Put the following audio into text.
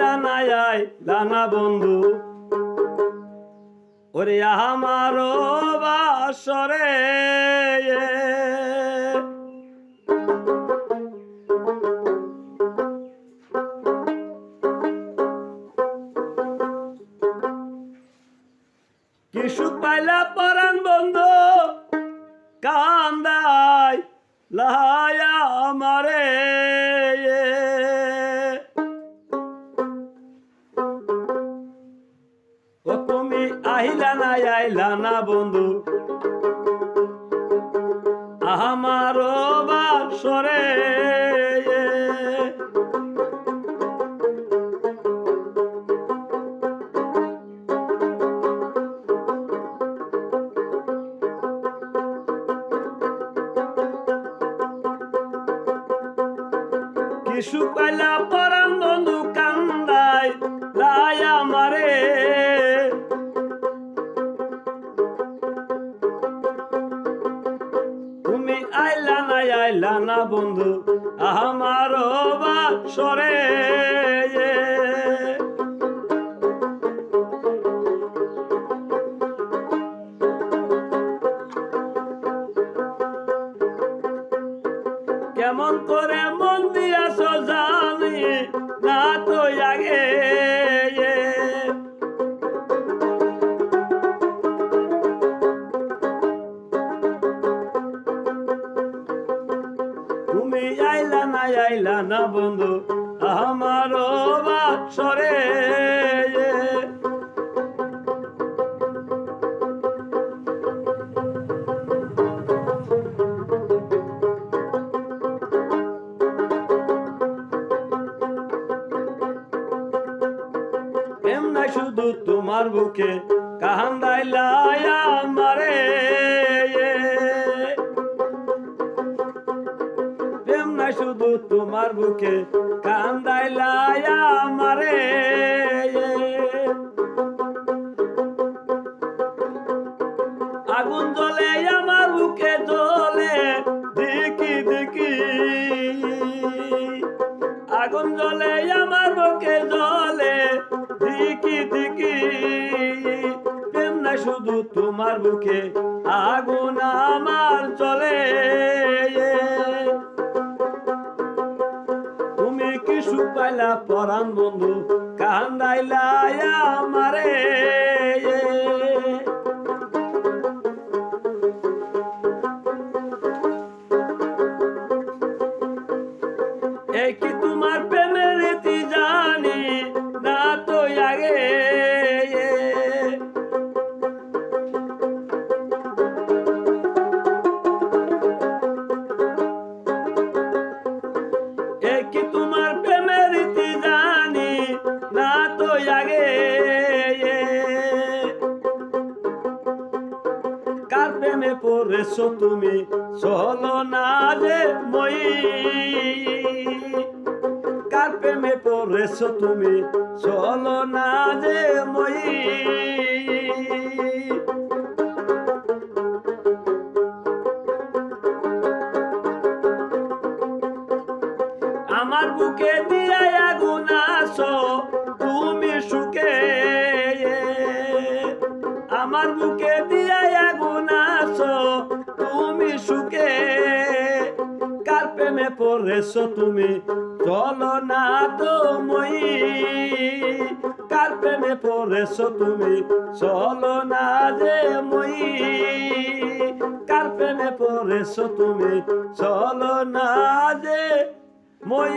আইলা না আইলা না বন্ধু। ওরে আমার বাসরে। কি পাইলা পরাণ বন্ধু কান্দাই লায়া আহিলা না বন্ধু। আমার বাসরে। কিছু পাইলা পরাম আইলা না বন্ধু আমার সরে কেমন করে মন দিয়াছ জানি না তো আগে। তুমি আইলা না আইলা না বন্ধু আমার নাই শুধু তোমার বুকে কাহান্দাই লায়া মারে তোমার বুকে কান্দাই লায়া মারে আগুন জ্বলে, আমার বুকে জ্বলে, দেখি দেখি। আগুন জ্বলে, আমার বুকে জ্বলে, দেখি দেখি। প্রেম না শুধু তোমার বুকে, আগুন আমার পাইলা পরাণ বন্ধু কান্দাইলা আমারে। কি কি তোমার প্রেমের কার প্রেমে পড়েছো তুমি? চলো না যে মই। কার প্রেমে পড়েছো তুমি? চলো না যে মই। আমার বুকে দিয়া আগুন আমার বুকে দিয়া আগুন আসো তুমি সুখে। কার প্রেমে পড়েছো তুমি? চলো না তো মই। কার প্রেমে পড়েছো তুমি? চলো না যে মই। কার প্রেমে পড়েছো তুমি? চলো না যে মই।